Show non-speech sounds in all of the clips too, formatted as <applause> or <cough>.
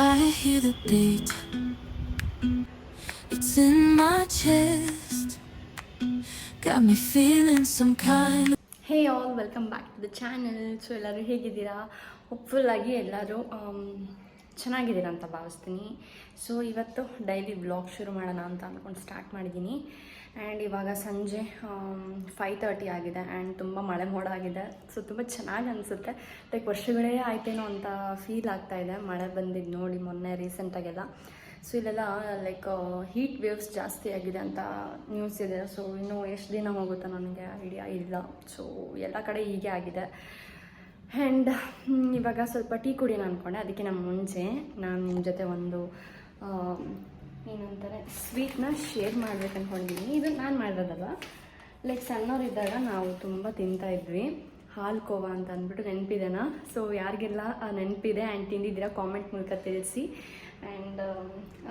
I hear the beat. It's in my chest. Got me feeling some kind hey all welcome back to the channel so ಎಲ್ಲರೂ ಹೇಗಿದ್ದೀರಾ ಹೋಪ್ಫುಲ್ಲಾಗಿ ಎಲ್ಲರೂ am, ಚೆನ್ನಾಗಿದ್ದೀರಾ ಅಂತ ಭಾವಿಸ್ತೀನಿ so ಇವತ್ತು daily blog ಶುರು ಮಾಡೋಣ ಅಂತ ಅಂದ್ಕೊಂಡು ಸ್ಟಾರ್ಟ್ ಮಾಡಿದ್ದೀನಿ ಆ್ಯಂಡ್ ಇವಾಗ ಸಂಜೆ ಫೈವ್ ತರ್ಟಿ ಆಗಿದೆ ಆ್ಯಂಡ್ ತುಂಬ ಮಳೆ ಮೋಡ ಆಗಿದೆ. ಸೊ ತುಂಬ ಚೆನ್ನಾಗಿ ಅನಿಸುತ್ತೆ. ಲೈಕ್ ವರ್ಷಗಳೇ ಆಯ್ತೇನೋ ಅಂತ ಫೀಲ್ ಆಗ್ತಾ ಇದೆ. ಮಳೆ ಬಂದಿದ್ದು ನೋಡಿ ಮೊನ್ನೆ ರೀಸೆಂಟಾಗೆಲ್ಲ ಸೊ ಇಲ್ಲೆಲ್ಲ ಲೈಕ್ ಹೀಟ್ ವೇವ್ಸ್ ಜಾಸ್ತಿ ಆಗಿದೆ ಅಂತ ನ್ಯೂಸ್ ಇದೆ. ಸೊ ಇನ್ನೂ ಎಷ್ಟು ದಿನ ಹೋಗುತ್ತೋ ನನಗೆ ಐಡಿಯಾ ಇಲ್ಲ. ಸೊ ಎಲ್ಲ ಕಡೆ ಹೀಗೆ ಆಗಿದೆ. ಆ್ಯಂಡ್ ಇವಾಗ ಸ್ವಲ್ಪ ಟೀ ಕುಡಿಯೋಣ ಅಂದ್ಕೊಂಡೆ ಅದಕ್ಕೆ ನಮ್ಮ ಮುಂಚೆ ನಾನು ನಿಮ್ಮ ಜೊತೆ ಒಂದು ಆ, ಏನಂತಾರೆ ಸ್ವೀಟ್ನ ಶೇರ್ ಮಾಡ್ಬೇಕು ಅಂದ್ಕೊಂಡಿದ್ದೀನಿ ಇದು ನಾನು ಮಾಡಿರೋದಲ್ಲ ಲೈಕ್ ಸಣ್ಣವರಿದ್ದಾಗ ನಾವು ತುಂಬ ತಿಂತಾ ಇದ್ವಿ. ಹಾಲು ಕೋವಾ ಅಂತ ಅಂದ್ಬಿಟ್ಟು ನೆನಪಿದೆನಾ? ಸೊ ಯಾರಿಗೆಲ್ಲ ನೆನಪಿದೆ ಆ್ಯಂಡ್ ತಿಂದಿದ್ದೀರಾ ಕಾಮೆಂಟ್ ಮೂಲಕ ತಿಳಿಸಿ. ಆ್ಯಂಡ್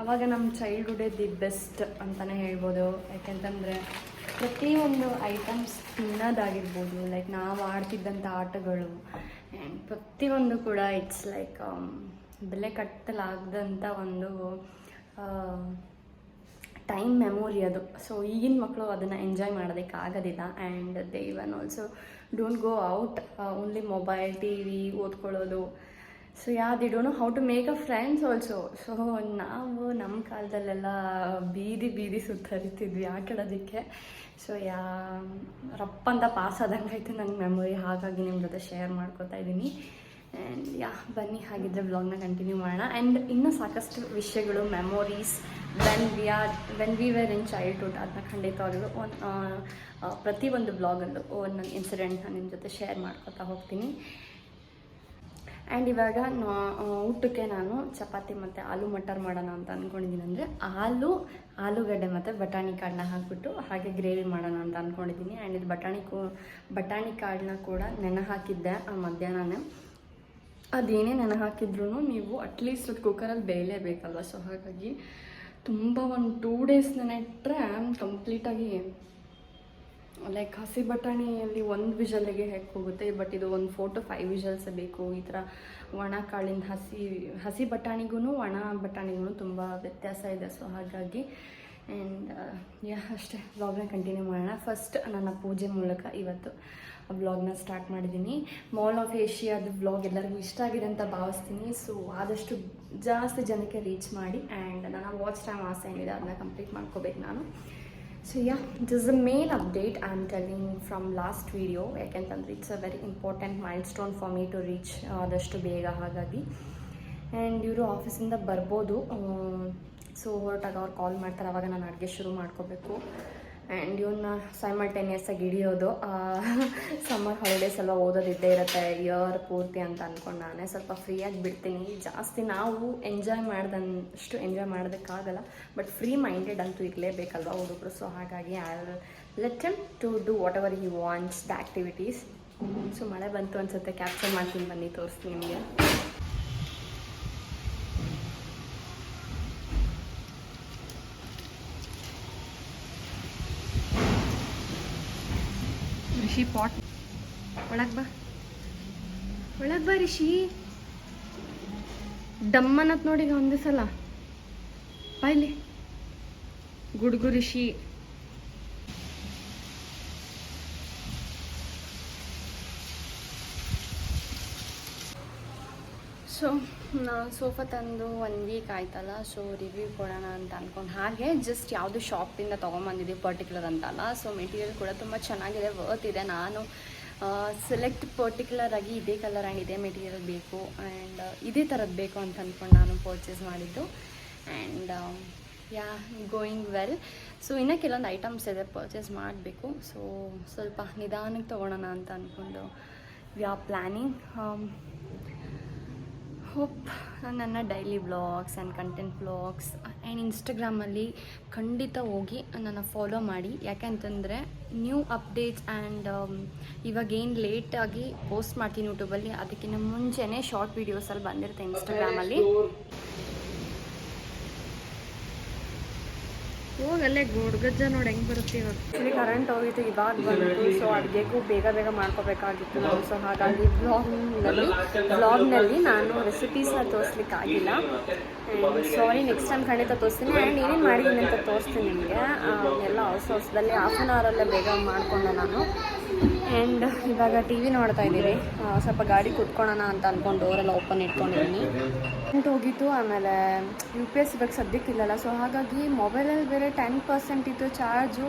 ಅವಾಗ ನಮ್ಮ ಚೈಲ್ಡ್ಹುಡೇ ದಿ ಬೆಸ್ಟ್ ಅಂತಲೇ ಹೇಳ್ಬೋದು. ಯಾಕೆಂತಂದರೆ ಪ್ರತಿಯೊಂದು ಐಟಮ್ಸ್ ತಿನ್ನೋದಾಗಿರ್ಬೋದು. ಲೈಕ್ ನಾವು ಆಡ್ತಿದ್ದಂಥ ಆಟಗಳು ಆ್ಯಂಡ್ ಪ್ರತಿಯೊಂದು ಕೂಡ ಇಟ್ಸ್ ಲೈಕ್ ಬೆಲೆ ಕಟ್ಟಲಾಗದಂಥ ಒಂದು ಟೈಮ್ ಮೆಮೊರಿ ಅದು. ಸೊ ಈಗಿನ ಮಕ್ಕಳು ಅದನ್ನು ಎಂಜಾಯ್ ಮಾಡೋದಕ್ಕೆ ಆಗೋದಿಲ್ಲ. And they even also don't go out only mobile T V ಓದ್ಕೊಳ್ಳೋದು. So ya they don't know how to make a friends also so ನಾವು ನಮ್ಮ ಕಾಲದಲ್ಲೆಲ್ಲ ಬೀದಿ ಬೀದಿ ಸುತ್ತರಿತಿದ್ವಿ ಆಟಾಡೋದಕ್ಕೆ ಸೊ ಯಾ ರಪ್ಪಂತ ಪಾಸ್ ಆದಂಗೆ ಆಯಿತು ನನ್ನ ಮೆಮೊರಿ ಹಾಗಾಗಿ ನಿಮ್ಮ ಜೊತೆ ಶೇರ್ ಮಾಡ್ಕೋತಾ ಇದ್ದೀನಿ ಆ್ಯಂಡ್ ಯಾ ಬನ್ನಿ ಹಾಗಿದ್ರೆ ವ್ಲಾಗ್ನ ಕಂಟಿನ್ಯೂ ಮಾಡೋಣ. ಆ್ಯಂಡ್ ಇನ್ನೂ ಸಾಕಷ್ಟು ವಿಷಯಗಳು memories when we are when we were in childhood ಅದನ್ನ ಖಂಡಿತವಾಗಲೂ ಒಂದು ಪ್ರತಿಯೊಂದು ಬ್ಲಾಗಲ್ಲೂ ಒಂದೊಂದು ಇನ್ಸಿಡೆಂಟ್ನ ನಿಮ್ಮ ಜೊತೆ ಶೇರ್ ಮಾಡ್ಕೊತಾ ಹೋಗ್ತೀನಿ. ಆ್ಯಂಡ್ ಇವಾಗ ಊಟಕ್ಕೆ ನಾನು ಚಪಾತಿ ಮತ್ತು ಆಲೂ ಮಟರ್ ಮಾಡೋಣ ಅಂತ ಅಂದ್ಕೊಂಡಿದ್ದೀನಿ ಅಂದರೆ ಆಲೂ, ಆಲೂಗಡ್ಡೆ ಮತ್ತು ಬಟಾಣಿ ಕಾಳನ್ನ ಹಾಕಿಬಿಟ್ಟು ಹಾಗೆ ಗ್ರೇವಿ ಮಾಡೋಣ ಅಂತ ಅಂದ್ಕೊಂಡಿದ್ದೀನಿ ಆ್ಯಂಡ್ ಇದು ಬಟಾಣಿ ಕೂ, ಬಟಾಣಿ ಕಾಳನ್ನ ಕೂಡ ನೆನೆ ಹಾಕಿದ್ದೆ ಆ ಮಧ್ಯಾಹ್ನನೇ. ಅದೇನೇ ನೆನೆ ಹಾಕಿದ್ರು ನೀವು ಅಟ್ಲೀಸ್ಟ್ ಅದು ಕುಕ್ಕರಲ್ಲಿ ಬೇಯಲೇಬೇಕಲ್ವ? ಸೊ ಹಾಗಾಗಿ ತುಂಬ ಒಂದು ಟೂ ಡೇಸ್ ನೆನೆಟ್ರೆ ಕಂಪ್ಲೀಟಾಗಿ ಲೈಕ್ ಹಸಿ ಬಟಾಣಿಯಲ್ಲಿ ಒಂದು ವಿಷಲಿಗೆ ಹೇಗೆ ಹೋಗುತ್ತೆ? ಬಟ್ ಇದು ಒಂದು ಫೋರ್ ಟು ಫೈವ್ ವಿಷಲ್ಸ್ ಬೇಕು. ಈ ಥರ ಒಣ ಕಾಳಿನ ಹಸಿ ಹಸಿ ಬಟಾಣಿಗೂ ಒಣ ಬಟಾಣಿಗೂ ತುಂಬ ವ್ಯತ್ಯಾಸ ಇದೆ. ಸೊ ಹಾಗಾಗಿ ಆ್ಯಂಡ್ ಯಾ ಅಷ್ಟೇ. ಬ್ಲಾಗ್ನ ಕಂಟಿನ್ಯೂ ಮಾಡೋಣ. ಫಸ್ಟ್ ನನ್ನ ಪೂಜೆ ಮೂಲಕ ಇವತ್ತು ಬ್ಲಾಗ್ನ ಸ್ಟಾರ್ಟ್ ಮಾಡಿದ್ದೀನಿ. ಮಾಲ್ ಆಫ್ ಏಷ್ಯಾದ ವ್ಲಾಗ್ ಎಲ್ಲರಿಗೂ ಇಷ್ಟ ಆಗಿದೆ ಅಂತ ಭಾವಿಸ್ತೀನಿ. ಸೊ ಆದಷ್ಟು ಜಾಸ್ತಿ ಜನಕ್ಕೆ ರೀಚ್ ಮಾಡಿ ಆ್ಯಂಡ್ ನನ್ನ ವಾಚ್ ಟೈಮ್ ಆಸೆ ಏನಿದೆ ಅದನ್ನ ಕಂಪ್ಲೀಟ್ ಮಾಡ್ಕೋಬೇಕು ನಾನು. So ya this the main update I am telling from last video ಯಾಕೆಂತಂದ್ರೆ it's a very important milestone for me to reach ಆದಷ್ಟು ಬೇಗ ಹಾಗಾಗಿ. ಆ್ಯಂಡ್ ಇವರು ಆಫೀಸಿಂದ ಬರ್ಬೋದು. ಸೊ ಹೊರಟಾಗ ಅವ್ರು ಕಾಲ್ ಮಾಡ್ತಾರೆ. ಅವಾಗ ನಾನು ಅಡುಗೆ ಶುರು ಮಾಡ್ಕೋಬೇಕು. ಆ್ಯಂಡ್ ಇವನ್ನ ಸೈಮಲ್ಟೇನಿಯಸ್ ಆಗಿ ಹಿಡಿಯೋದು ಸಮ್ಮರ್ ಹಾಲಿಡೇಸ್ ಎಲ್ಲ ಓದೋದಿದ್ದೇ ಇರುತ್ತೆ ಇಯರ್ ಪೂರ್ತಿ ಅಂತ ಅಂದ್ಕೊಂಡು ನಾನೇ ಸ್ವಲ್ಪ ಫ್ರೀಯಾಗಿ ಬಿಡ್ತೀನಿ. ಜಾಸ್ತಿ ನಾವು enjoy ಮಾಡ್ದಷ್ಟು enjoy ಮಾಡೋದಕ್ಕಾಗಲ್ಲ but free minded ಅಂತೂ ಇರಲೇಬೇಕಲ್ವ ಹುಡುಗರು. ಸೊ ಹಾಗಾಗಿ I let M to do what ever he wants the activities so ಮಳೆ ಬಂತು ಅನ್ಸುತ್ತೆ ಕ್ಯಾಪ್ಚರ್ ಮಾಡ್ತೀನಿ ಬನ್ನಿ, ತೋರಿಸ್ತೀನಿ ನಿಮಗೆ. ರಿಷಿ ಪಾಟ್. ಒಳಗೆ ಬಾ. ಒಳಗೆ ಬಾ ರಿಷಿ. ಡಮ್ಮನತ್ ನೋಡಿ ಒಂದೇ ಸಲ ಬಾಯ್ಲಿ ಗುಡುಗು ರಿಷಿ. ಸೊ ನಾನು ಸೋಫಾ ತಂದು ಒಂದು ವೀಕ್ ಆಯ್ತಲ್ಲ ಸೊ ರಿವ್ಯೂ ಕೊಡೋಣ ಅಂತ ಅಂದ್ಕೊಂಡು ಹಾಗೆ ಜಸ್ಟ್ ಯಾವುದು ಶಾಪಿಂದ ತೊಗೊಂಬಂದಿದ್ದೀವಿ ಪರ್ಟಿಕ್ಯುಲರ್ ಅಂತಲ್ಲ. ಸೊ ಮೆಟೀರಿಯಲ್ ಕೂಡ ತುಂಬ ಚೆನ್ನಾಗಿದೆ ವರ್ತ್ ಇದೆ. ನಾನು ಸೆಲೆಕ್ಟ್ ಪರ್ಟಿಕ್ಯುಲರ್ ಆಗಿ ಇದೇ ಕಲರ್ ಆ್ಯಂಡ್ ಇದೇ ಮೆಟೀರಿಯಲ್ ಬೇಕು ಆ್ಯಂಡ್ ಇದೇ ಥರದ್ದು ಬೇಕು ಅಂತ ಅಂದ್ಕೊಂಡು ನಾನು ಪರ್ಚೇಸ್ ಮಾಡಿದ್ದು. And ya going well so ಇನ್ನೂ ಕೆಲವೊಂದು ಐಟಮ್ಸ್ ಇದೆ ಪರ್ಚೇಸ್ ಮಾಡಬೇಕು. ಸೊ ಸ್ವಲ್ಪ ನಿಧಾನಕ್ಕೆ ತೊಗೊಳೋಣ ಅಂತ ಅಂದ್ಕೊಂಡು ಆರ್ ಪ್ಲ್ಯಾನಿಂಗ್ ಹೋಪ್ ನನ್ನ daily vlogs and content vlogs and ಇನ್ಸ್ಟಾಗ್ರಾಮಲ್ಲಿ ಖಂಡಿತ ಹೋಗಿ ನನ್ನ ಫಾಲೋ ಮಾಡಿ. ಯಾಕೆಂತಂದರೆ ನ್ಯೂ ಅಪ್ಡೇಟ್ಸ್ ಆ್ಯಂಡ್ ಇವಾಗ ಏನು ಲೇಟಾಗಿ ಪೋಸ್ಟ್ ಮಾಡ್ತೀನಿ ಯೂಟ್ಯೂಬಲ್ಲಿ ಅದಕ್ಕಿಂತ ಮುಂಚೆನೇ ಶಾರ್ಟ್ ವೀಡಿಯೋಸಲ್ಲಿ ಬಂದಿರುತ್ತೆ ಇನ್ಸ್ಟಾಗ್ರಾಮಲ್ಲಿ ಹೋಗಲ್ಲೇ ಗುಡ್ಗಜ್ಜ ನೋಡಿ ಹೆಂಗೆ ಬರುತ್ತೆ ಇವಾಗ. ಕರೆಂಟ್ ಹೋಗಿತ್ತು, ಇವಾಗ ಬಂತು. ಸೊ ಅಡುಗೆಗೂ ಬೇಗ ಬೇಗ ಮಾಡ್ಕೋಬೇಕಾಗಿತ್ತು ನಾವು. ಸೊ ಹಾಗಾಗಿ ಬ್ಲಾಗ್ನಲ್ಲಿ ಬ್ಲಾಗ್ನಲ್ಲಿ ನಾನು ರೆಸಿಪೀಸ್ನ ತೋರಿಸ್ಲಿಕ್ಕಾಗಿಲ್ಲ ಸಾರಿ ನೆಕ್ಸ್ಟ್ ಟೈಮ್ ಖಂಡಿತ ತೋರಿಸ್ತೀನಿ. ಆ್ಯಂಡ್ ಏನೇನು ಮಾಡಿದ್ದೀನಿ ಅಂತ ತೋರಿಸ್ತೀನಿ ನಿಮಗೆ. ಎಲ್ಲ ಹೊಸ ಹೊಸದಲ್ಲಿ ಹಾಫ್ ಆನ್ ಅವರಲ್ಲೇ ಬೇಗ ಮಾಡಿಕೊಂಡೆ ನಾನು. ಆ್ಯಂಡ್ ಇವಾಗ ಟಿ ವಿ ನೋಡ್ತಾ ಇದ್ದೀವಿ ಸ್ವಲ್ಪ ಗಾಡಿ ಕುತ್ಕೊಳ್ಳೋಣ ಅಂತ ಅಂದ್ಕೊಂಡು ಡೋರೆಲ್ಲ ಓಪನ್ ಇಟ್ಕೊಂಡಿದ್ದೀನಿ. ಕರೆಂಟ್ ಹೋಗಿತ್ತು ಆಮೇಲೆ ಯು ಪಿ ಎಸ್ ಇವಾಗ ಸದ್ಯಕ್ಕಿಲ್ಲಲ್ಲ ಸೊ ಹಾಗಾಗಿ ಮೊಬೈಲಲ್ಲಿ ಬೇರೆ ಟೆನ್ ಪರ್ಸೆಂಟ್ ಇತ್ತು ಚಾರ್ಜು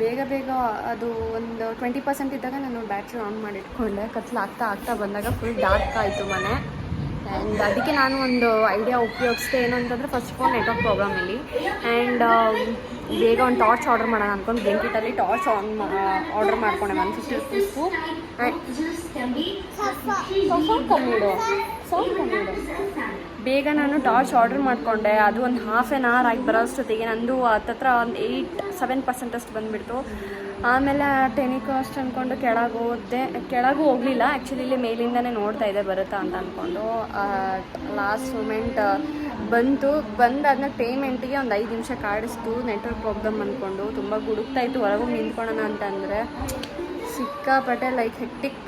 ಬೇಗ ಬೇಗ ಅದು ಒಂದು ಟ್ವೆಂಟಿ ಪರ್ಸೆಂಟ್ ಇದ್ದಾಗ ನಾನು ಬ್ಯಾಟ್ರಿ ಆನ್ ಮಾಡಿ ಇಟ್ಕೊಂಡೆ ಕತ್ಲು ಆಗ್ತಾ ಆಗ್ತಾ ಬಂದಾಗ ಫುಲ್ ಡಾರ್ಕ್ ಆಯಿತು ಮನೆ. ಆ್ಯಂಡ್ ಅದಕ್ಕೆ ನಾನು ಒಂದು ಐಡಿಯಾ ಉಪಯೋಗಿಸ್ದೆ. ಏನು ಅಂತಂದರೆ first of all network problem ಇಲ್ಲಿ ಆ್ಯಂಡ್ ಬೇಗ ಒಂದು ಟಾರ್ಚ್ ಆರ್ಡರ್ ಮಾಡೋಣ ಅಂದ್ಕೊಂಡು ಬ್ಲಿಂಕಿಟಲ್ಲಿ ಟಾರ್ಚ್ ಆನ್ ಆರ್ಡರ್ ಮಾಡ್ಕೊಂಡೆ. ಒನ್ ಫಿಫ್ಟಿ ರುಪೀಸು ಆ್ಯಂಡ್ ಕಮ್ಮಿ ಬೇಗ ನಾನು ಟಾರ್ಚ್ ಆರ್ಡರ್ ಮಾಡಿಕೊಂಡೆ. ಅದು ಒಂದು ಹಾಫ್ ಆ್ಯನ್ ಅವರ್ ಆಗಿ ಬರೋ ಅಷ್ಟೊತ್ತಿಗೆ. ನಂದು ಹತ್ತತ್ರ ಒಂದು ಏಯ್ಟ್ ಸೆವೆನ್ ಪರ್ಸೆಂಟ್ ಅಷ್ಟು ಬಂದುಬಿಡ್ತು. ಆಮೇಲೆ ಟೆನಿಕೋ ಅಷ್ಟು ಅಂದ್ಕೊಂಡು ಕೆಳಗೆ ಹೋದೆ. ಕೆಳಗೂ ಹೋಗಲಿಲ್ಲ. ಆ್ಯಕ್ಚುಲಿ ಇಲ್ಲಿ ಮೇಲಿಂದನೇ ನೋಡ್ತಾ ಇದೆ ಬರುತ್ತಾ ಅಂತ ಅಂದ್ಕೊಂಡು ಲಾಸ್ಟ್ ಮೂಮೆಂಟ್ ಬಂತು. ಬಂದಾದ್ಮೇಲೆ ಪೇಮೆಂಟಿಗೆ ಒಂದು ಐದು ನಿಮಿಷ ಕಾಡಿಸ್ತು. ನೆಟ್ವರ್ಕ್ ಪ್ರಾಬ್ಲಮ್ ಅಂದ್ಕೊಂಡು ತುಂಬ ಗುಡುಕ್ತಾ ಇತ್ತು. ಹೊರಗೋಗಿ ನಿಂತ್ಕೊಳ್ಳೋಣ ಅಂತಂದರೆ. ಸಿಕ್ಕಾಪಟ್ಟೆ ಲೈಕ್ ಹೆಕ್ಟಿಕ್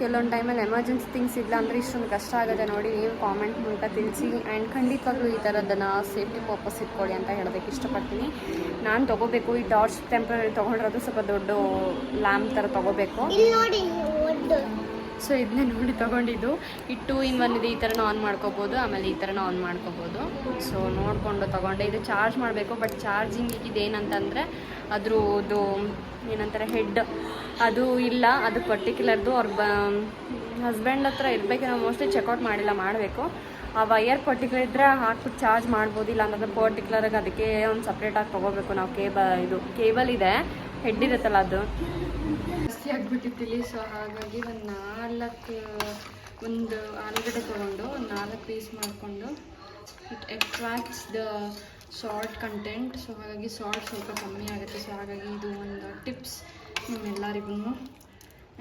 ಕೆಲವೊಂದು ಟೈಮಲ್ಲಿ ಎಮರ್ಜೆನ್ಸಿ ಥಿಂಗ್ಸ್ ಇಲ್ಲ ಅಂದರೆ ಇಷ್ಟೊಂದು ಕಷ್ಟ ಆಗುತ್ತೆ ನೋಡಿ. ನೀವು ಕಾಮೆಂಟ್ ಮೂಲಕ ತಿಳಿಸಿ ಆ್ಯಂಡ್ ಖಂಡಿತವಾಗ್ಲೂ ಈ ಥರದ್ದನ್ನು ಸೇಫ್ಟಿ ಪರ್ಪಸ್ ಇಟ್ಕೊಳ್ಳಿ ಅಂತ ಹೇಳೋದಕ್ಕೆ ಇಷ್ಟಪಡ್ತೀನಿ. ನಾನು ತೊಗೋಬೇಕು, ಈ ಟಾರ್ಚ್ ಟೆಂಪ್ರರಿ ತೊಗೊಂಡಿರೋದು ಸ್ವಲ್ಪ ದೊಡ್ಡ ಲ್ಯಾಂಪ್ ಥರ ತೊಗೋಬೇಕು. ಸೊ ಇದನ್ನೇ ನೋಡಿ ತೊಗೊಂಡಿದ್ದು. ಈ ಟೂ ಇನ್ ಒನ್ ಇದೆ, ಈ ಥರನೂ ಆನ್ ಮಾಡ್ಕೋಬೋದು, ಆಮೇಲೆ ಈ ಥರನೂ ಆನ್ ಮಾಡ್ಕೋಬೋದು. ಸೊ ನೋಡಿಕೊಂಡು ತೊಗೊಂಡೆ. ಇದು ಚಾರ್ಜ್ ಮಾಡಬೇಕು ಬಟ್ ಚಾರ್ಜಿಂಗ್ ಇದೇನಂತಂದರೆ ಅದ್ರದ್ದು ಏನಂತಾರೆ ಹೆಡ್ ಅದು ಇಲ್ಲ, ಅದು ಪರ್ಟಿಕ್ಯುಲರ್ದು ಅವ್ರ ಬ ಹಸ್ಬೆಂಡ್ ಹತ್ರ ಇರಬೇಕು ನಾವು ಮೋಸ್ಟ್ಲಿ ಚೆಕ್ಔಟ್ ಮಾಡಿಲ್ಲ, ಮಾಡಬೇಕು. ಆ ವಯರ್ ಪರ್ಟಿಕ್ಯುಲರ್ ಇದ್ದರೆ ಹಾಕ್ಬಿಟ್ಟು ಚಾರ್ಜ್ ಮಾಡ್ಬೋದಿಲ್ಲ ಅಂದರೆ ಪರ್ಟಿಕ್ಯುಲರಾಗಿ ಅದಕ್ಕೆ ಒಂದು ಸಪ್ರೇಟಾಗಿ ತೊಗೋಬೇಕು. ನಾವು ಕೇಬಲ್ ಇದು ಕೇಬಲ್ ಇದೆ ಹೆಡ್ ಇರುತ್ತಲ್ಲ ಅದು. ಜಾಸ್ತಿ ಆಗ್ಬಿಟ್ಟಿತ್ತಿಲ್ಲಿ ಸೊ ಹಾಗಾಗಿ ಒಂದು ನಾಲ್ಕು, ಒಂದು ಆಲೂಗಡ್ಡೆ ತೊಗೊಂಡು ಒಂದು ನಾಲ್ಕು ಪೀಸ್ ಮಾಡಿಕೊಂಡು it attracts the salt content so ಹಾಗಾಗಿ ಸಾಲ್ಟ್ ಸ್ವಲ್ಪ ಕಮ್ಮಿ ಆಗುತ್ತೆ. ಸೊ ಹಾಗಾಗಿ ಇದು ಒಂದು ಟಿಪ್ಸ್ ನಿಮ್ಮೆಲ್ಲರಿಗೂ.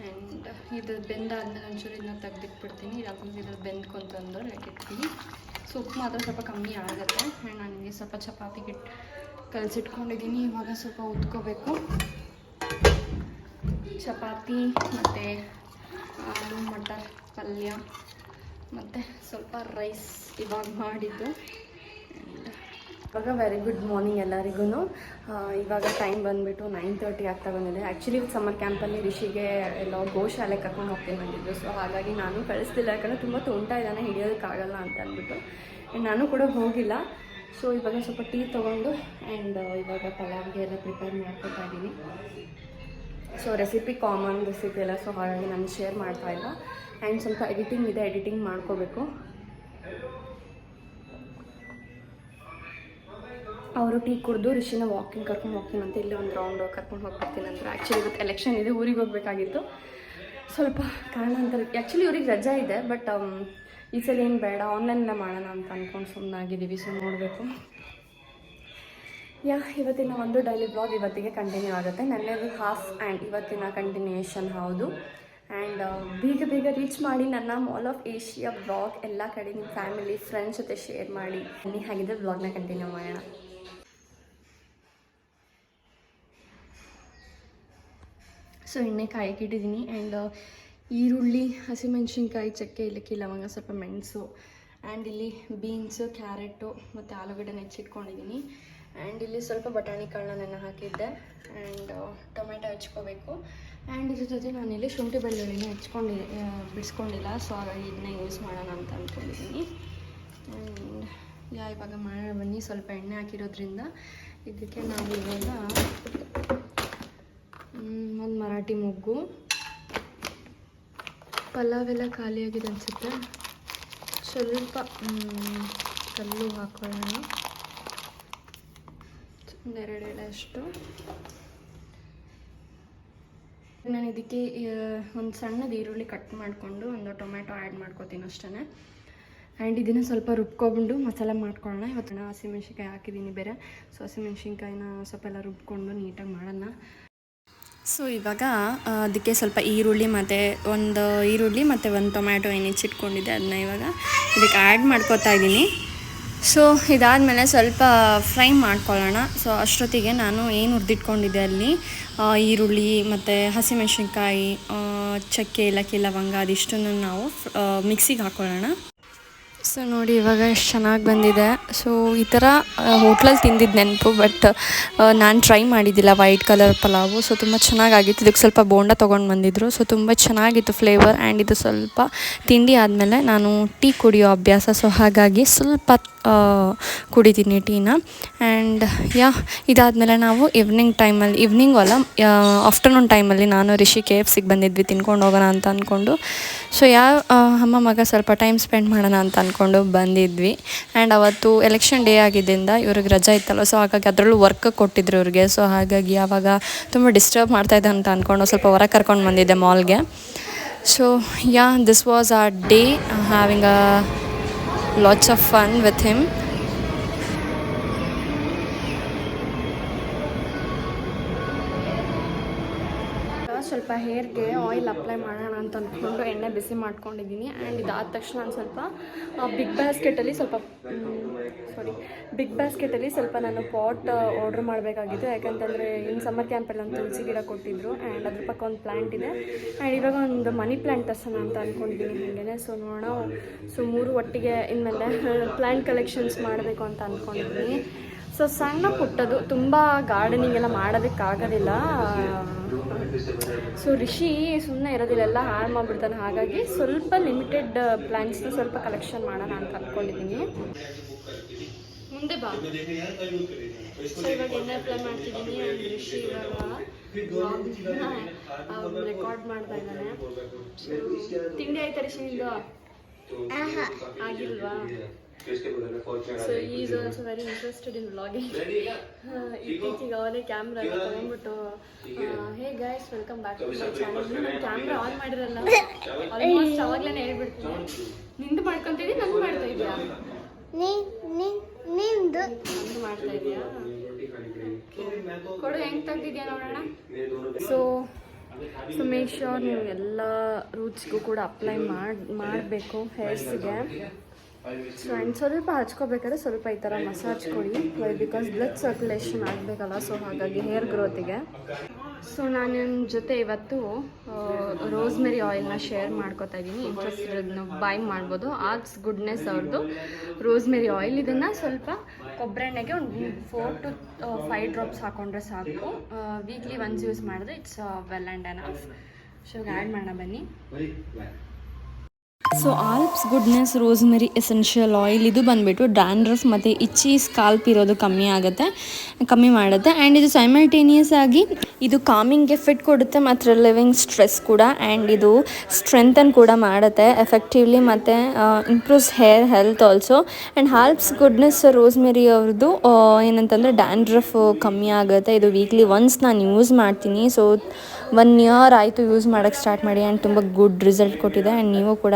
ಆ್ಯಂಡ್ ಇದು ಬೆಂದಾದ್ಮೇಲೆ ಒಂಚೂರು ಇದನ್ನ ತೆಗ್ದಿಟ್ಬಿಡ್ತೀನಿ. ಯಾಕಂದ್ರೆ ಇದ್ರಲ್ಲಿ ಬೆಂದ್ಕೊಂತಂದು ಇಟ್ಟಿರ್ತೀನಿ ಸೊ ಉಪ್ಪು ಮಾತ್ರ ಸ್ವಲ್ಪ ಕಮ್ಮಿ ಆಗುತ್ತೆ. ಆ್ಯಂಡ್ ನನಗೆ ಸ್ವಲ್ಪ ಚಪಾತಿಗೆ ಇಟ್ಟು ಕಲಸಿಟ್ಕೊಂಡಿದ್ದೀನಿ ಇವಾಗ ಸ್ವಲ್ಪ ಉತ್ಕೋಬೇಕು. ಚಪಾತಿ, ಮತ್ತು ಆಲೂ ಮಟರ್ ಪಲ್ಯ, ಮತ್ತು ಸ್ವಲ್ಪ ರೈಸ್ ಇವಾಗ ಮಾಡಿದ್ದು. ಇವಾಗ ವೆರಿ ಗುಡ್ ಮಾರ್ನಿಂಗ್ ಎಲ್ಲರಿಗೂ ಇವಾಗ ಟೈಮ್ ಬಂದುಬಿಟ್ಟು ನೈನ್ ತರ್ಟಿ ಆಗ್ತಾ ಬಂದಿದೆ. ಆ್ಯಕ್ಚುಲಿ ಸಮ್ಮರ್ ಕ್ಯಾಂಪಲ್ಲಿ ರಿಷಿಗೆ ಎಲ್ಲ ಗೋಶಾಲೆ ಕರ್ಕೊಂಡು ಹೋಗ್ತೀನಿ ಬಂದಿದ್ದು ಸೊ ಹಾಗಾಗಿ ನಾನು ಕಳಿಸ್ತಿಲ್ಲ. ಯಾಕಂದರೆ ತುಂಬ ತುಂಟ ಇದ್ದಾನೆ ಹಿಡಿಯೋದಕ್ಕಾಗಲ್ಲ ಅಂತ ಅಂದ್ಬಿಟ್ಟು. ನಾನು ಕೂಡ ಹೋಗಿಲ್ಲ. ಸೊ ಇವಾಗ ಸ್ವಲ್ಪ ಟೀ ತೊಗೊಂಡು ಆ್ಯಂಡ್ ಇವಾಗ ಪಲಾವ್ಗೆ ಎಲ್ಲ ಪ್ರಿಪೇರ್ ಮಾಡ್ಕೊತಾ ಇದ್ದೀನಿ. ಸೊ ರೆಸಿಪಿ ಕಾಮನ್ ರೆಸಿಪಿ ಎಲ್ಲ ಸೊ ಹಾಗಾಗಿ ನಾನು ಶೇರ್ ಮಾಡ್ತಾ ಇಲ್ಲ. ಆ್ಯಂಡ್ ಸ್ವಲ್ಪ ಎಡಿಟಿಂಗ್ ಇದೆ ಎಡಿಟಿಂಗ್ ಮಾಡ್ಕೋಬೇಕು. ಅವರು ಟೀ ಕುಡಿದು ರಿಷಿನ ವಾಕಿಂಗ್ ಕರ್ಕೊಂಡು ಹೋಗ್ತೀನಿ ಅಂತ ಇಲ್ಲಿ ಒಂದು ರೌಂಡ್ ಕರ್ಕೊಂಡು ಹೋಗ್ಬಿಡ್ತೀನಿ ಅಂದ್ರೆ ಆ್ಯಕ್ಚುಲಿ ಇವತ್ತು ಎಲೆಕ್ಷನ್ ಇದೆ, ಊರಿಗೆ ಹೋಗಬೇಕಾಗಿತ್ತು. ಸ್ವಲ್ಪ ಕಾರಣ ಅಂತ ಆ್ಯಕ್ಚುಲಿ ಇವ್ರಿಗೆ ರಜಾ ಇದೆ ಬಟ್ ಈ ಸಲ ಏನು ಬೇಡ ಆನ್ಲೈನಿಂದ ಮಾಡೋಣ ಅಂತ ಅಂದ್ಕೊಂಡು ಸುಮ್ಮನಾಗಿದ್ದೀವಿ ಸೊ ನೋಡಬೇಕು. ಯಾ, ಇವತ್ತಿನ ಒಂದು ಡೈಲಿ ಬ್ಲಾಗ್ ಇವತ್ತಿಗೆ ಕಂಟಿನ್ಯೂ ಆಗುತ್ತೆ. ನನ್ನದು ಹಾಫ್ ಆ್ಯಂಡ್ ಇವತ್ತಿನ ಕಂಟಿನ್ಯೂಯೇಷನ್ ಹೌದು. ಆ್ಯಂಡ್ ಬೇಗ ಬೇಗ ರೀಚ್ ಮಾಡಿ ನನ್ನ ಮಾಲ್ ಆಫ್ ಏಷ್ಯಾ ಬ್ಲಾಗ್ ಎಲ್ಲ ಕಡೆ ನಿಮ್ಮ ಫ್ಯಾಮಿಲಿ ಫ್ರೆಂಡ್ಸ್ ಜೊತೆ ಶೇರ್ ಮಾಡಿ. ಬನ್ನಿ, ಹಾಗಿದ್ರೆ ಬ್ಲಾಗ್ನ ಕಂಟಿನ್ಯೂ ಮಾಡೋಣ. ಸೊ ಎಣ್ಣೆ ಕಾಯಕ್ಕಿಟ್ಟಿದ್ದೀನಿ ಆ್ಯಂಡ್ ಈರುಳ್ಳಿ, ಹಸಿಮೆಣ್ಸಿನ್ಕಾಯಿ, ಚಕ್ಕೆ, ಏಲಕ್ಕಿ, ಲವಂಗ ಸ್ವಲ್ಪ ಮೆಣಸು. ಆ್ಯಂಡ್ ಇಲ್ಲಿ ಬೀನ್ಸು ಕ್ಯಾರೆಟು ಮತ್ತು ಆಲೂಗಡ್ಡೆ ಹೆಚ್ಚಿಟ್ಕೊಂಡಿದ್ದೀನಿ. ಆ್ಯಂಡ್ ಇಲ್ಲಿ ಸ್ವಲ್ಪ ಬಟಾಣಿ ಕಾಳನ್ನ ನೆನೆ ಹಾಕಿದ್ದೆ ಆ್ಯಂಡ್ ಟೊಮೆಟೊ ಹಚ್ಕೋಬೇಕು. ಆ್ಯಂಡ್ ಇದ್ರ ಜೊತೆ ನಾನಿಲ್ಲಿ ಶುಂಠಿ ಬೆಳ್ಳುಳ್ಳಿನ ಹೆಚ್ಕೊಂಡಿ ಬಿಡಿಸ್ಕೊಂಡಿಲ್ಲ. ಸೊ ಹಾಗಾಗಿ ಇದನ್ನ ಯೂಸ್ ಮಾಡೋಣ ಅಂತ ಅಂದ್ಕೊಂಡಿದ್ದೀನಿ ಆ್ಯಂಡ್ ಯಾ, ಇವಾಗ ಮಾಡೋಣ ಬನ್ನಿ. ಸ್ವಲ್ಪ ಎಣ್ಣೆ ಹಾಕಿರೋದ್ರಿಂದ ಇದಕ್ಕೆ ನಾವು ಇವಾಗ ಒಂದು ಮರಾಠಿ ಮೊಗ್ಗು. ಪಲಾವೆಲ್ಲ ಖಾಲಿಯಾಗಿದೆ ಅನಿಸುತ್ತೆ. ಸ್ವಲ್ಪ ಕಲ್ಲು ಹಾಕೊಳ್ಳೋಣ. ಒಂದೆರಡು ನಾನು ಇದಕ್ಕೆ ಒಂದು ಸಣ್ಣದು ಈರುಳ್ಳಿ ಕಟ್ ಮಾಡಿಕೊಂಡು ಒಂದು ಟೊಮೆಟೊ ಆ್ಯಡ್ ಮಾಡ್ಕೋತೀನಿ ಅಷ್ಟೇ ಆ್ಯಂಡ್ ಇದನ್ನು ಸ್ವಲ್ಪ ರುಬ್ಕೊಂಡು ಮಸಾಲೆ ಮಾಡ್ಕೊಳ್ಳೋಣ. ಇವತ್ತು ನಾನು ಹಸಿಮೆಣ್ಸಿನ್ಕಾಯಿ ಹಾಕಿದ್ದೀನಿ ಬೇರೆ. ಸೊ ಹಸಿಮೆಣ್ಸಿನ್ಕಾಯಿನ ಸ್ವಲ್ಪ ಎಲ್ಲ ರುಬ್ಕೊಂಡು ನೀಟಾಗಿ ಮಾಡೋಣ. ಸೊ ಇವಾಗ ಅದಕ್ಕೆ ಸ್ವಲ್ಪ ಈರುಳ್ಳಿ ಮತ್ತು ಒಂದು ಈರುಳ್ಳಿ ಮತ್ತು ಒಂದು ಟೊಮ್ಯಾಟೊ ಏನು ಹೆಚ್ಚಿಟ್ಕೊಂಡಿದ್ದೆ ಅದನ್ನ ಇವಾಗ ಇದಕ್ಕೆ ಆ್ಯಡ್ ಮಾಡ್ಕೋತಾ ಇದ್ದೀನಿ. ಸೊ ಇದಾದಮೇಲೆ ಸ್ವಲ್ಪ ಫ್ರೈ ಮಾಡ್ಕೊಳ್ಳೋಣ. ಸೊ ಅಷ್ಟೊತ್ತಿಗೆ ನಾನು ಏನು ಹುರಿದಿಟ್ಕೊಂಡಿದ್ದೆ ಅಲ್ಲಿ? ಈರುಳ್ಳಿ ಮತ್ತು ಹಸಿಮೆಣಸಿನ್ಕಾಯಿ ಚಕ್ಕೆ, ಏಲಕ್ಕಿ, ಲವಂಗ ಅದಿಷ್ಟನ್ನು ನಾವು ಮಿಕ್ಸಿಗೆ ಹಾಕ್ಕೊಳ್ಳೋಣ ಸೊ ನೋಡಿ ಇವಾಗ ಎಷ್ಟು ಚೆನ್ನಾಗಿ ಬಂದಿದೆ. ಸೊ ಈ ಥರ ಹೋಟ್ಲಲ್ಲಿ ತಿಂದಿದ್ದು ನೆನಪು, ಬಟ್ ನಾನು ಟ್ರೈ ಮಾಡಿದ್ದಿಲ್ಲ ವೈಟ್ ಕಲರ್ ಪಲಾವು. ಸೊ ತುಂಬ ಚೆನ್ನಾಗಾಗಿತ್ತು. ಇದಕ್ಕೆ ಸ್ವಲ್ಪ ಬೋಂಡ ತೊಗೊಂಡು ಬಂದಿದ್ರು. ಸೊ ತುಂಬ ಚೆನ್ನಾಗಿತ್ತು ಫ್ಲೇವರ್. ಆ್ಯಂಡ್ ಇದು ಸ್ವಲ್ಪ ತಿಂಡಿ ಆದಮೇಲೆ ನಾನು ಟೀ ಕುಡಿಯೋ ಅಭ್ಯಾಸ. ಸೊ ಹಾಗಾಗಿ ಸ್ವಲ್ಪ ಕುಡಿತೀನಿ ಟೀನ. ಆ್ಯಂಡ್ ಯಾ ಇದಾದಮೇಲೆ ನಾವು ಈವ್ನಿಂಗ್ ಟೈಮಲ್ಲಿ ಈವ್ನಿಂಗ್ ಅಲ್ಲ ಆಫ್ಟರ್ನೂನ್ ಟೈಮಲ್ಲಿ ನಾನು ರಿಷಿ ಕೆ ಎಫ್ ಸಿಗೆ ಬಂದಿದ್ವಿ, ತಿನ್ಕೊಂಡು ಹೋಗೋಣ ಅಂತ ಅಂದ್ಕೊಂಡು ಸೊ ಯಾ ಅಮ್ಮ ಮಗ ಸ್ವಲ್ಪ ಟೈಮ್ ಸ್ಪೆಂಡ್ ಮಾಡೋಣ ಅಂತ ಅಂದ್ಕೊಂಡು ಬಂದಿದ್ವಿ. ಆ್ಯಂಡ್ ಅವತ್ತು ಎಲೆಕ್ಷನ್ ಡೇ ಆಗಿದ್ದರಿಂದ ಇವ್ರಿಗೆ ರಜಾ ಇತ್ತಲ್ಲ ಸೊ ಹಾಗಾಗಿ ಅದರಲ್ಲೂ ವರ್ಕ್ ಕೊಟ್ಟಿದ್ರು ಇವ್ರಿಗೆ. ಸೊ ಹಾಗಾಗಿ ಆವಾಗ ತುಂಬ ಡಿಸ್ಟರ್ಬ್ ಮಾಡ್ತಾಯಿದ್ದೆ ಅಂತ ಅಂದ್ಕೊಂಡು ಸ್ವಲ್ಪ ಹೊರಗೆ ಕರ್ಕೊಂಡು ಬಂದಿದ್ದೆ ಮಾಲ್ಗೆ so yeah this was a day having a lots of fun with him. ಸ್ವಲ್ಪ ಹೇರ್ಗೆ ಆಯಿಲ್ ಅಪ್ಲೈ ಮಾಡೋಣ ಅಂತ ಅಂದ್ಕೊಂಡು ಎಣ್ಣೆ ಬಿಸಿ ಮಾಡ್ಕೊಂಡಿದ್ದೀನಿ ಆ್ಯಂಡ್ ಇದಾದ ತಕ್ಷಣ ನಾನು ಸ್ವಲ್ಪ ಬಿಗ್ ಬ್ಯಾಸ್ಕೆಟಲ್ಲಿ ಸ್ವಲ್ಪ ಸಾರಿ ಬಿಗ್ ಬ್ಯಾಸ್ಕೆಟಲ್ಲಿ ಸ್ವಲ್ಪ ನಾನು ಪಾಟ್ ಆರ್ಡ್ರ್ ಮಾಡಬೇಕಾಗಿತ್ತು. ಯಾಕಂತಂದರೆ ಇನ್ನು ಸಮ್ಮರ್ ಕ್ಯಾಂಪಲ್ಲಿ ಒಂದು ತುಳಸಿ ಗಿಡ ಕೊಟ್ಟಿದ್ರು. ಆ್ಯಂಡ್ ಅದ್ರ ಪಕ್ಕ ಒಂದು ಪ್ಲ್ಯಾಂಟ್ ಇದೆ. ಆ್ಯಂಡ್ ಇವಾಗ ಒಂದು ಮನಿ ಪ್ಲ್ಯಾಂಟ್ ತರ್ಸೋಣ ಅಂತ ಅಂದ್ಕೊಂಡಿದ್ದೀನಿ ಹಾಗೇ ಸೊ ನೋಡೋಣ. ಸೊ ಮೂರು ಒಟ್ಟಿಗೆ ಇನ್ಮೇಲೆ ಪ್ಲ್ಯಾಂಟ್ ಕಲೆಕ್ಷನ್ಸ್ ಮಾಡಬೇಕು ಅಂತ ಅಂದ್ಕೊಂಡಿದ್ದೀನಿ ಸೊ ಸಣ್ಣ ಪುಟ್ಟದು ತುಂಬ ಗಾರ್ಡನಿಂಗ್ ಎಲ್ಲ ಮಾಡೋದಕ್ಕಾಗೋದಿಲ್ಲ. ಸೊ ರಿಷಿ ಸುಮ್ಮನೆ ಇರೋದಿಲ್ಲ ಎಲ್ಲ ಹಾಳು ಮಾಡಿಬಿಡ್ತಾನೆ. ಹಾಗಾಗಿ ಸ್ವಲ್ಪ ಲಿಮಿಟೆಡ್ ಪ್ಲ್ಯಾಂಟ್ಸ್ನ ಸ್ವಲ್ಪ ಕಲೆಕ್ಷನ್ ಮಾಡೋಣ ಅಂತ ಅಂದ್ಕೊಂಡಿದ್ದೀನಿ ಮುಂದೆ ಬಾ. ಸೊ ಇವಾಗ ಎಣ್ಣೆ ಅಪ್ಲೈ ಮಾಡ್ತಿದ್ದೀನಿ. ರಿಷಿ ಇವಾಗ ರೆಕಾರ್ಡ್ <laughs> ಮಾಡ್ತಾ ಇದ್ದಾನೆ. ತಿಂಡಿ ಆಯ್ತಾ ರಿಷಿ ನಿಂದು? ಆಗಿಲ್ವಾ? So is also very interested in vlogging ಇತ್ತೀಚೆಗೆ ಅವನೇ ಕ್ಯಾಮ್ರಾ ಎಲ್ಲ ತೊಗೊಂಡ್ಬಿಟ್ಟು hey guys welcome back to my channel ನಾನು ಕ್ಯಾಮ್ರಾ ಆನ್ ಮಾಡಿರಲ್ಲ. ಆಲ್ಮೋಸ್ಟ್ ಅವಾಗಲೇ ಹೇಳ್ಬಿಡ್ತೀನಿ. ನಿಂದು ಮಾಡ್ಕೊಂತೀನಿ ನಂದು ಮಾಡ್ತಾ ಇದೆಯಾ? ನಿಂದು. ನಂದು ಮಾಡ್ತಾ ಇದೆಯಾ? ಕೊಡು ಹೆಂಗೆ ತೆಗ್ದಿದ್ಯಾ ನೋಡೋಣ? ಸೊ ಸೊ ಮೇಕ್ ಶೋರ್ ನೀವು ಎಲ್ಲ ರೂಟ್ಸ್ಗೂ ಕೂಡ ಅಪ್ಲೈ ಮಾಡಿ ಮಾಡಬೇಕು ಹೇರ್ಸ್ಗೆ ಸೊ ಆ್ಯಂಡ್ ಸ್ವಲ್ಪ ಹಚ್ಕೋಬೇಕಾದ್ರೆ ಸ್ವಲ್ಪ ಈ ಥರ ಮಸಾಜ್ ಕೊಡಿ. ವೈ ಬಿಕಾಸ್ ಬ್ಲಡ್ ಸರ್ಕ್ಯುಲೇಷನ್ ಆಗಬೇಕಲ್ಲ ಸೊ ಹಾಗಾಗಿ ಹೇರ್ ಗ್ರೋತಿಗೆ ಸೊ ನಾನು ನಿಮ್ಮ ಜೊತೆ ಇವತ್ತು ರೋಸ್ಮೆರಿ ಆಯಿಲ್ನ ಶೇರ್ ಮಾಡ್ಕೋತಾ ಇದ್ದೀನಿ ಇಂಟ್ರೆಸ್ಟೆಡ್ ಬೈ ಮಾಡ್ಬೋದು. ಆರ್ಟ್ಸ್ ಗುಡ್ನೆಸ್ ಅವ್ರದ್ದು ರೋಸ್ಮೆರಿ ಆಯಿಲ್ ಇದನ್ನು ಸ್ವಲ್ಪ ಕೊಬ್ಬರೆಣ್ಣೆಗೆ ಒಂದು ಫೋರ್ ಟು ಫೈವ್ ಡ್ರಾಪ್ಸ್ ಹಾಕೊಂಡ್ರೆ ಸಾಕು. ವೀಕ್ಲಿ ಒನ್ಸ್ ಯೂಸ್ ಮಾಡಿದ್ರೆ it's well and enough so add ಮಾಡೋಣ ಬನ್ನಿ. So Alps goodness rosemary essential oil ಇದು ಬಂದುಬಿಟ್ಟು ಡ್ಯಾಂಡ್ರಫ್ ಮತ್ತು ಇಚ್ಚಿ ಸ್ಕಾಲ್ಪ್ ಇರೋದು ಕಮ್ಮಿ ಆಗುತ್ತೆ, ಕಮ್ಮಿ ಮಾಡುತ್ತೆ. ಆ್ಯಂಡ್ ಇದು ಸೈಮಲ್ಟೇನಿಯಸ್ ಆಗಿ ಇದು ಕಾಮಿಂಗ್ ಎಫೆಕ್ಟ್ ಕೊಡುತ್ತೆ, ಮತ್ತು ಲಿವಿಂಗ್ ಸ್ಟ್ರೆಸ್ ಕೂಡ. ಆ್ಯಂಡ್ ಇದು ಸ್ಟ್ರೆಂಥನ್ ಕೂಡ ಮಾಡುತ್ತೆ ಎಫೆಕ್ಟಿವ್ಲಿ ಮತ್ತು improves hair health also and Alps goodness rosemary ಅವ್ರದ್ದು ಏನಂತಂದರೆ ಡ್ಯಾಂಡ್ರಫ್ ಕಮ್ಮಿ ಆಗುತ್ತೆ. ಇದು ವೀಕ್ಲಿ ಒನ್ಸ್ ನಾನು ಯೂಸ್ ಮಾಡ್ತೀನಿ. ಸೊ ಒನ್ ಇಯರ್ ಆಯಿತು ಯೂಸ್ ಮಾಡೋಕ್ಕೆ ಸ್ಟಾರ್ಟ್ ಮಾಡಿ ಆ್ಯಂಡ್ ತುಂಬ ಗುಡ್ ರಿಸಲ್ಟ್ ಕೊಟ್ಟಿದೆ. ಆ್ಯಂಡ್ ನೀವು ಕೂಡ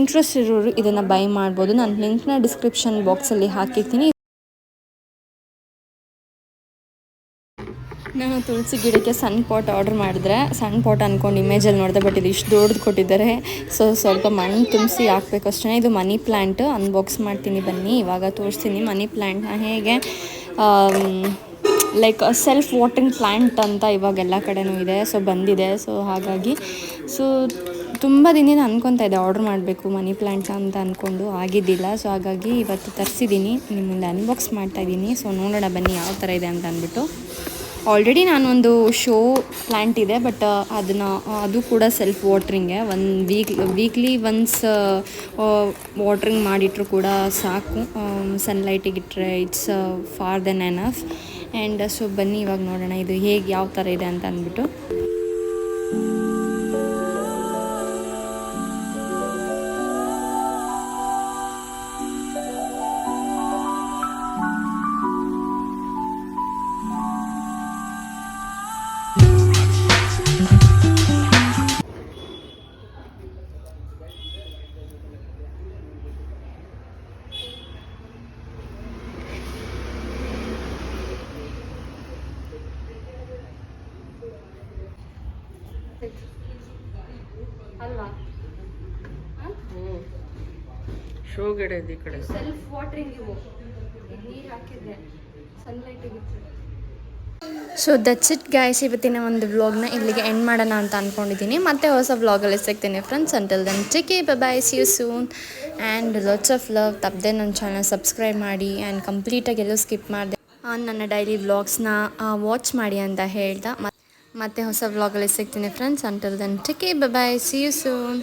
ಇಂಟ್ರೆಸ್ಟ್ ಇರೋರು ಇದನ್ನು ಬೈ ಮಾಡ್ಬೋದು. ನಾನು ಲಿಂಕ್ನ ಡಿಸ್ಕ್ರಿಪ್ಷನ್ ಬಾಕ್ಸಲ್ಲಿ ಹಾಕಿರ್ತೀನಿ. ನಾನು ತುಳಸಿ ಗಿಡಕ್ಕೆ ಸಣ್ಣ ಪಾಟ್ ಆರ್ಡ್ರ್ ಮಾಡಿದ್ರೆ ಸಣ್ಣ ಪಾಟ್ ಅಂದ್ಕೊಂಡು ಇಮೇಜಲ್ಲಿ ನೋಡಿದೆ ಬಟ್ ಇದು ಇಷ್ಟು ದೊಡ್ಡದು ಕೊಟ್ಟಿದ್ದಾರೆ. ಸೊ ಸ್ವಲ್ಪ ಮಣ್ಣು ತುಂಬಿಸಿ ಹಾಕ್ಬೇಕು ಅಷ್ಟೇ ಇದು ಮನಿ ಪ್ಲ್ಯಾಂಟ್ ಅನ್ಬಾಕ್ಸ್ ಮಾಡ್ತೀನಿ ಬನ್ನಿ. ಇವಾಗ ತೋರಿಸ್ತೀನಿ ಮನಿ ಪ್ಲ್ಯಾಂಟ್ನ ಹೇಗೆ ಲೈಕ್ ಸೆಲ್ಫ್ ವಾಟರಿಂಗ್ ಪ್ಲ್ಯಾಂಟ್ ಅಂತ ಇವಾಗ ಎಲ್ಲ ಕಡೆನೂ ಇದೆ. ಸೊ ಬಂದಿದೆ. ಸೊ ಹಾಗಾಗಿ ಸೊ ತುಂಬ ದಿನದಿಂದ ಅಂದ್ಕೊತಾ ಇದ್ದೆ. ಆರ್ಡ್ರ್ ಮಾಡಬೇಕು ಮನಿ ಪ್ಲ್ಯಾಂಟ್ ಅಂತ ಅಂದ್ಕೊಂಡು ಆಗಿದ್ದಿಲ್ಲ. ಸೊ ಹಾಗಾಗಿ ಇವತ್ತು ತರಿಸಿದ್ದೀನಿ ನಿಮ್ಮ ಮುಂದೆ ಅನ್ಬಾಕ್ಸ್ ಮಾಡ್ತಾ ಇದ್ದೀನಿ ಸೊ ನೋಡೋಣ ಬನ್ನಿ ಯಾವ ಥರ ಇದೆ ಅಂತ ಅಂದ್ಬಿಟ್ಟು. ಆಲ್ರೆಡಿ ನಾನೊಂದು ಶೋ ಪ್ಲ್ಯಾಂಟ್ ಇದೆ ಬಟ್ ಅದನ್ನು, ಅದು ಕೂಡ ಸೆಲ್ಫ್ ವಾಟ್ರಿಂಗೆ ಒಂದು ವೀಕ್ ವೀಕ್ಲಿ ಒನ್ಸ್ ವಾಟ್ರಿಂಗ್ ಮಾಡಿಟ್ರು ಕೂಡ ಸಾಕು. ಸನ್ಲೈಟಿಗೆ ಇಟ್ಟರೆ it's for then enough and so ಬನ್ನಿ ಇವಾಗ ನೋಡೋಣ ಇದು ಹೇಗೆ ಯಾವ ಥರ ಇದೆ ಅಂತ ಅಂದ್ಬಿಟ್ಟು. ಗಿಡ ಇದೆ ಈ ಕಡೆ. ಸೆಲ್ಫ್ ವಾಟ್ರಿಂಗ್ ಇವು. ನೀರು ಹಾಕಿದ್ರೆ sunlight so that's it guys ಇವತ್ತಿನ ಒಂದು ವ್ಲಾಗ್ನ ಇಲ್ಲಿಗೆ ಎಂಡ್ ಮಾಡೋಣ ಅಂತ ಅಂದ್ಕೊಂಡಿದ್ದೀನಿ ಮತ್ತೆ ಹೊಸ ವ್ಲಾಗಲ್ಲಿ ಸಿಗ್ತೀನಿ friends until then take bye see you soon and lots of love ತಪ್ಪದೆ ನನ್ನ ಚಾನಲ್ ಸಬ್ಸ್ಕ್ರೈಬ್ ಮಾಡಿ ಆ್ಯಂಡ್ ಕಂಪ್ಲೀಟಾಗಿ ಎಲ್ಲೋ ಸ್ಕಿಪ್ ಮಾಡಿದೆ. ನನ್ನ ಡೈಲಿ ವ್ಲಾಗ್ಸ್ನ ವಾಚ್ ಮಾಡಿ ಅಂತ ಹೇಳ್ದೆ ಮತ್ತೆ ಹೊಸ ವ್ಲಾಗಲ್ಲಿ ಸಿಗ್ತೀನಿ friends until then take bye see you soon